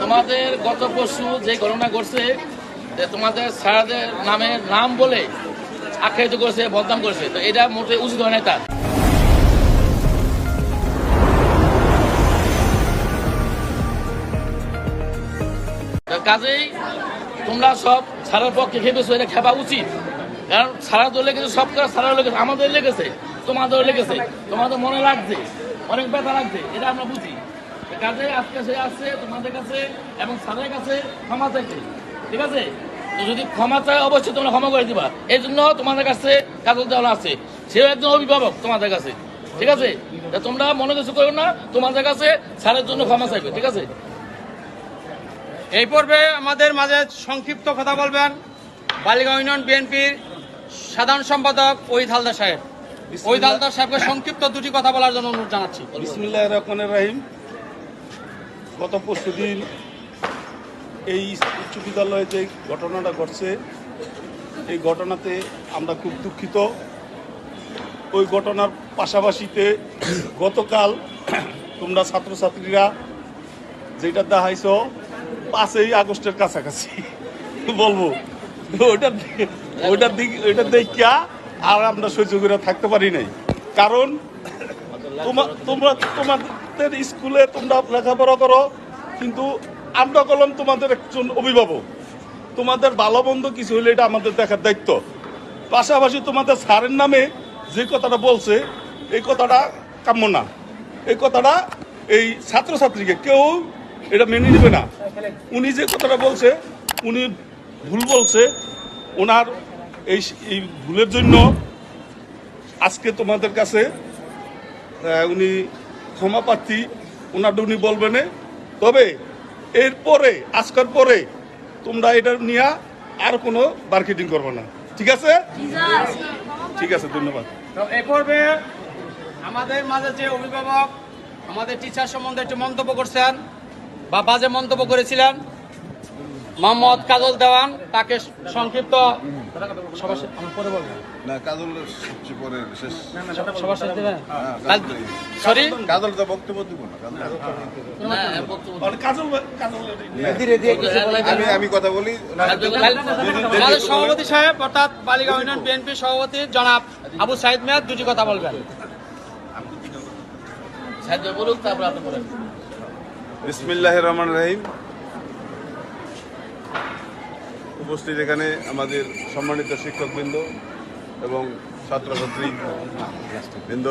তোমাদের গত পরশু যে ঘটনা যে তোমাদের স্যারদের নামে নাম বলে আখ্যায়িত করেছে, বদনাম করেছে, তো এটা মোটে উচিত হয় তার কাজেই তোমরা সব সারার পক্ষে খেপেছো এটা খেপা উচিত। কারণ সারা তো লেগেছে সব কাজ সারা লেগেছে আমাদের লেগেছে, তোমাদের লেগেছে, তোমাদের মনে লাগছে, অনেক ব্যথা লাগছে, এটা আমরা বুঝি। কাজে আজকে সে আসছে তোমাদের কাছে এবং স্যারের কাছে ক্ষমা চাইছে ঠিক আছে? তো যদি ক্ষমা চায় অবশ্যই তোমরা ক্ষমা করে দিবা। এই জন্য তোমাদের কাছে কাজল দেওয়া আছে। সেও একজন অভিভাবক তোমাদের কাছে। ঠিক আছে? তোমরা মনে কিছু করো না তোমাদের কাছে স্যারের জন্য ক্ষমা চাইবে। ঠিক আছে? এই পর্বে আমাদের মাঝে সংক্ষিপ্ত কথা বলবেন বালিগাঁও ইউনিয়ন বিএনপির সাধারণ সম্পাদক ওই হালদার সাহেব। ওই হালদার সাহেবকে সংক্ষিপ্ত দুটি কথা বলার জন্য অনুরোধ জানাচ্ছি। বিসমুল্লাহ রহমান রাহিম। গত পরশু দিন এই উচ্চ বিদ্যালয়ে যে ঘটনাটা ঘটছে, এই ঘটনাতে আমরা খুব দুঃখিত। ওই ঘটনার পাশাপাশিতে গতকাল তোমরা ছাত্রছাত্রীরা যেটা দেখাইছ, পাঁচই আগস্টের কাছাকাছি, বলব। ওইটার দিকে- ওইটার দিক ওইটার দেখিয়া আর আমরা সহ্য করে থাকতে পারি নাই। কারণ তোমার তোমরা তোমাদের স্কুলে তোমরা লেখাপড়া করো, কিন্তু আমরা করলাম তোমাদের একজন অভিভাবক। তোমাদের ভালো মন্দ কিছু হলে এটা আমাদের দেখার দায়িত্ব। পাশাপাশি তোমাদের স্যারের নামে যে কথাটা বলছে, এই কথাটা কাম্য না। এই কথাটা এই ছাত্রছাত্রীকে কেউ এটা মেনে নেবে না। উনি যে কথাটা বলছে, উনি ভুল বলছে। ওনার এই এই ভুলের জন্য আজকে তোমাদের কাছে উনি ক্ষমা প্রার্থী ওনারটা উনি বলবেন তবে এরপরে আজকের পরে তোমরা এটা নিয়ে আর কোনো মার্কেটিং করবে না। ঠিক আছে? ঠিক আছে, ধন্যবাদ। আমাদের মাঝে যে অভিভাবক, আমাদের টিচার সম্বন্ধে একটু মন্তব্য করছেন বা বাজে মন্তব্য করেছিলেন, মোহাম্মদ কাজল দেওয়ান, তাকে সংক্ষিপ্ত পরে না কাজল সবচেয়ে পরে শেষ। সবার শেষে দেবেন কাজল দেই। সরি? কাজল তো বক্তব্য দিব না কাজল। বক্তব্য আর কাজল কাজল আমি আমি কথা বলি। আমাদের সভাপতি সাহেব অর্থাৎ বালিকা ইউনিয়ন বিএনপি সভাপতি জনাব আবু সাইদ মেয়াদ দুটি কথা বলবেন। বলুক তারপর আপনি বলেন। বিসমিল্লাহ রহমান রহিম। উপস্থিত এখানে আমাদের সম্মানিত শিক্ষকবৃন্দ এবং ছাত্রছাত্রী বৃন্দ,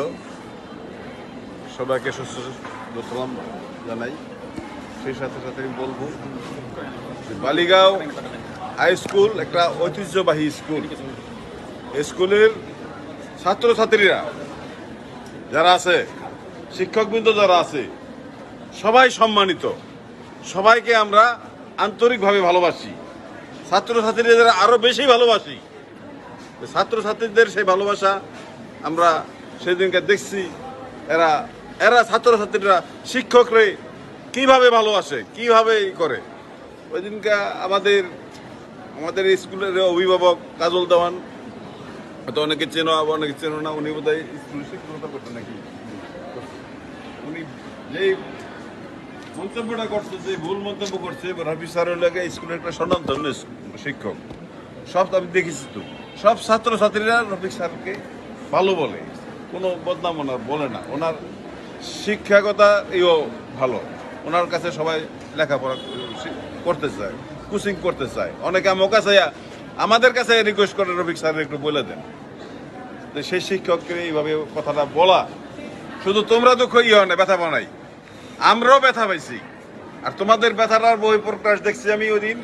সবাইকে সুস্থ সালাম জানাই। সেই সাথে সাথে আমি বলব বালিগাঁও হাই স্কুল একটা ঐতিহ্যবাহী স্কুল স্কুলের ছাত্রছাত্রীরা যারা আছে, শিক্ষকবৃন্দ যারা আছে, সবাই সম্মানিত। সবাইকে আমরা আন্তরিকভাবে ভালোবাসি। ছাত্রছাত্রীদের আরও বেশি ভালোবাসি। ছাত্রছাত্রীদের সেই ভালোবাসা আমরা সেদিনকে দেখছি। এরা এরা ছাত্রছাত্রীরা শিক্ষকরে কীভাবে ভালোবাসে, কীভাবে করে? ওই দিনকে আমাদের আমাদের স্কুলের অভিভাবক কাজল দেওয়ান, হয়তো অনেকে চেনো, আবার অনেকে চেনো না, উনি বোধ হয় স্কুলে শিক্ষকতা করতেন নাকি? উনি যেই মন্তব্যটা করছে যে ভুল মন্তব্য করছে রবি স্যারের লাগে স্কুলের একটা স্বনামধন্য শিক্ষক। সব তো আমি দেখেছি তো। সব ছাত্রছাত্রীরা রফিক স্যারকে ভালো বলে। কোনো বদনাম ওনার বলে না। ওনার শিক্ষাগতা ইও ভালো। ওনার কাছে সবাই লেখাপড়া করতে চায় কোচিং করতে চায়। অনেকে আমার কাছে আমাদের কাছে রিকোয়েস্ট করে রফিক স্যার একটু বলে দেন। তো সেই শিক্ষককে এইভাবে কথাটা বলা। শুধু তোমরা দুঃখ ইয়ে হয় না, ব্যথা বানাই আমরাও ব্যথা পাইছি। আর তোমাদের ব্যথাটার বই প্রকাশ দেখছি আমি ওই দিন।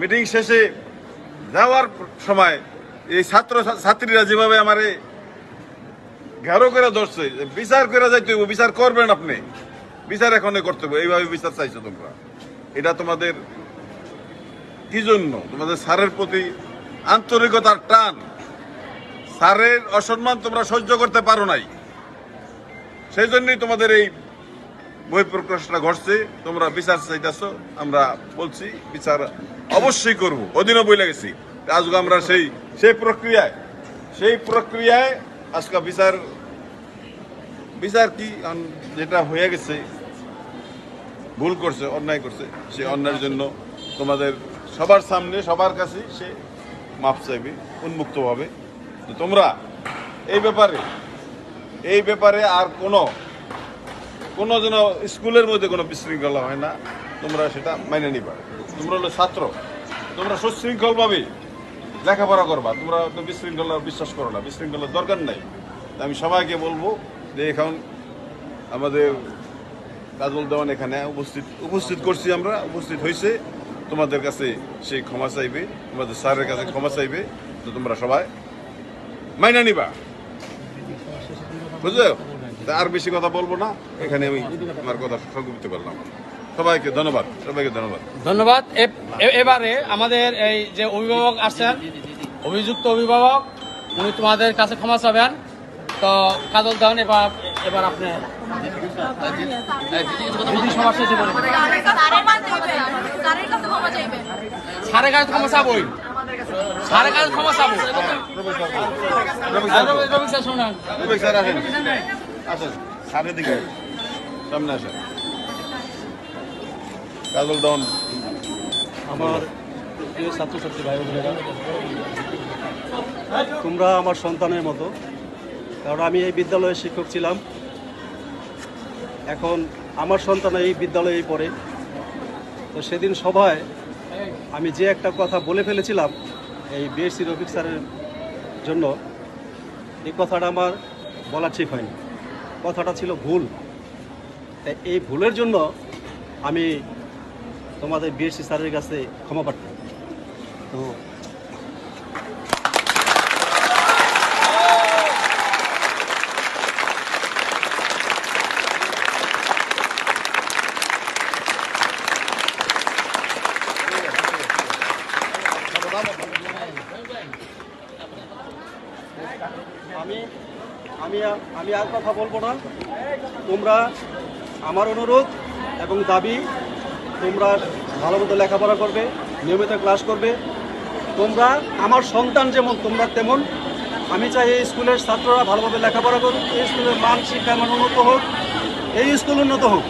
মিটিং শেষে যাওয়ার সময় এই ছাত্র ছাত্রীরা যেভাবে আমারে ঘেরো করে ধরছে বিচার করে যাইতে হইব, বিচার করবেন আপনি। বিচার এখনই করতে হবে এইভাবে বিচার চাইছো তোমরা। এটা তোমাদের কি জন্য? তোমাদের স্যারের প্রতি আন্তরিকতার টান। স্যারের অসম্মান তোমরা সহ্য করতে পারো নাই। সেই জন্যই তোমাদের এই বই প্রকাশটা ঘটছে, তোমরা বিচার চাইতেছ, আমরা বলছি, বিচার অবশ্যই করব। অধীনও বই গেছি। আজকে আমরা সেই সেই প্রক্রিয়ায় সেই প্রক্রিয়ায় আজকে বিচার বিচার কি যেটা হয়ে গেছে, ভুল করছে, অন্যায় করছে, সে অন্যায়ের জন্য তোমাদের সবার সামনে, সবার কাছে সে মাপ চাইবে, উন্মুক্তভাবে। তোমরা এই ব্যাপারে এই ব্যাপারে আর কোনো কোনো যেন স্কুলের মধ্যে কোনো বিশৃঙ্খলা হয় না, তোমরা সেটা মেনে নিবা। তোমরা হলো ছাত্র, তোমরা সুশৃঙ্খলভাবে লেখাপড়া করবা, তোমরা তো বিশৃঙ্খলা বিশ্বাস করো না, বিশৃঙ্খলার দরকার নাই। আমি সবাইকে বলব যে এখন আমাদের কাজল দেওয়ান এখানে উপস্থিত উপস্থিত করছি আমরা, উপস্থিত হয়েছে তোমাদের কাছে সে ক্ষমা চাইবে, তোমাদের স্যারের কাছে ক্ষমা চাইবে, তো তোমরা সবাই মাইনা নিবা। বুঝলো তা আর বেশি কথা বলব না। এখানে আমি আমার কথা সংক্ষিপ্ত করলাম। সবাইকে ধন্যবাদ সবাইকে ধন্যবাদ। ধন্যবাদ। এবারে আমাদের এই যে অভিভাবক আসছেন অভিযুক্ত অভিভাবক উনি তোমাদের কাছে ক্ষমা চাবেন। তো কাজল দেওয়ান এবার এবার আপনি দেন। সাড়ে কাছে ক্ষমা চাবই। সাড়ে কাছে ক্ষমা চাবো রবি স্যার, রবি- রবি স্যার শুনুন। রবি স্যার আসেন। আসেন দিকে। সামনে আসেন। কাজল দন। আমার প্রিয় ছাত্রছাত্রী ভাই বোনেরা, তোমরা আমার সন্তানের মতো, কারণ আমি এই বিদ্যালয়ের শিক্ষক ছিলাম। এখন আমার সন্তান এই বিদ্যালয়েই পড়ে। তো সেদিন সভায় আমি যে একটা কথা বলে ফেলেছিলাম এই বিএসসি রফিক স্যারের জন্য, এই কথাটা আমার বলা ঠিক হয়নি। কথাটা ছিল ভুল। তাই এই ভুলের জন্য আমি তোমাদের বিএসসি স্যারের কাছে ক্ষমা প্রার্থী তো আমি আমি আর- কথা বলব না। তোমরা আমার অনুরোধ এবং দাবি, তোমরা ভালো মতো লেখাপড়া করবে, নিয়মিত ক্লাস করবে। তোমরা আমার সন্তান যেমন, তোমরা তেমন। আমি চাই এই স্কুলের ছাত্ররা ভালোভাবে লেখাপড়া করুক, এই স্কুলের মান, শিক্ষা মান উন্নত হোক, এই স্কুল উন্নত হোক।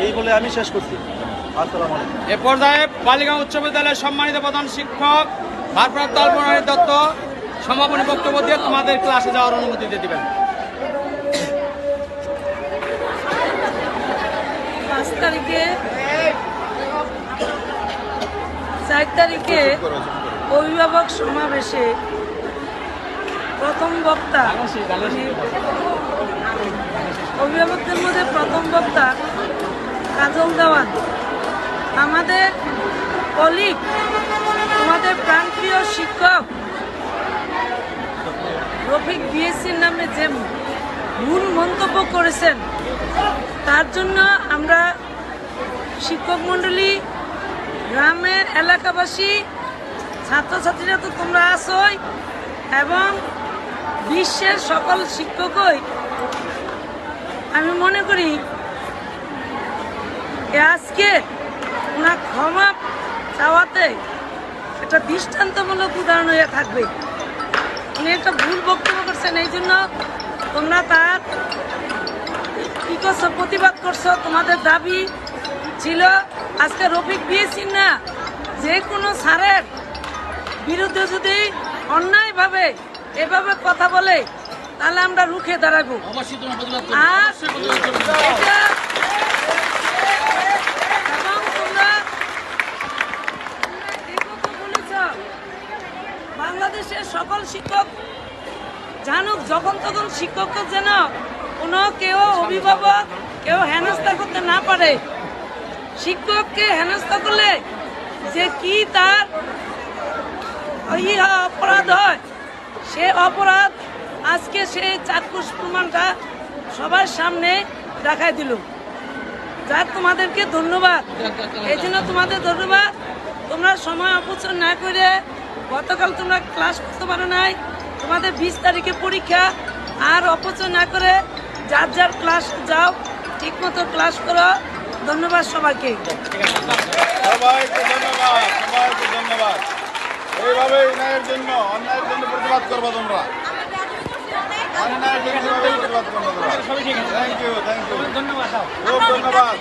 এই বলে আমি শেষ করছি। আসসালামু আলাইকুম। এ পর্যায়ে বালিগাঁও উচ্চ বিদ্যালয়ের সম্মানিত প্রধান শিক্ষক, ভারপ্রাপ্ত আলপনারী দত্ত, সমাপনী বক্তব্য দিয়ে তোমাদের ক্লাসে যাওয়ার অনুমতি দিয়ে দিবেন। তারিখে, চার তারিখে অভিভাবক সমাবেশে প্রথম বক্তা, অভিভাবকদের মধ্যে প্রথম বক্তা কাজল দেওয়ান আমাদের কলিগ আমাদের প্রাণপ্রিয় শিক্ষক, রফিক বিএসসির নামে যে ভুল মন্তব্য করেছেন। তার জন্য আমরা শিক্ষক মণ্ডলী, গ্রামের এলাকাবাসী, ছাত্রছাত্রীরা তো তোমরা আসোই এবং বিশ্বের সকল শিক্ষকই। আমি মনে করি আজকে ওনার ক্ষমা চাওয়াতে একটা দৃষ্টান্তমূলক উদাহরণ হয়ে থাকবে। উনি একটা ভুল বক্তব্য করছেন এই জন্য তোমরা তার কি করছ? প্রতিবাদ করছ? তোমাদের দাবি ছিল আজকে রফিক বিএসি না। যে কোনো স্যারের বিরুদ্ধে যদি অন্যায়ভাবে এভাবে কথা বলে তাহলে আমরা রুখে দাঁড়াবো। আর বাংলাদেশের সকল শিক্ষক জানুক, যখন তখন শিক্ষককে যেন কোনো কেউ অভিভাবক, কেউ হেনস্থা করতে না পারে। শিক্ষককে হেনস্থা করলে যে কি তার অপরাধ হয়, সে অপরাধ আজকে সে চাক্ষুষ প্রমাণটা সবার সামনে দেখায় দিল। যাক, তোমাদেরকে ধন্যবাদ। এই জন্য তোমাদের ধন্যবাদ। তোমরা সময় অপচয় না করে গতকাল তোমরা ক্লাস করতে পারো নাই। তোমাদের বিশ তারিখে পরীক্ষা আর অপচয় না করে যার যার ক্লাস যাও ঠিক মতো ক্লাস করো। ধন্যবাদ সবাইকে। সবাইকে ধন্যবাদ সবাইকে ধন্যবাদ। এইভাবে ন্যায়ের জন্য অন্যায়ের জন্য প্রতিবাদ করব তোমরা. খুব ধন্যবাদ।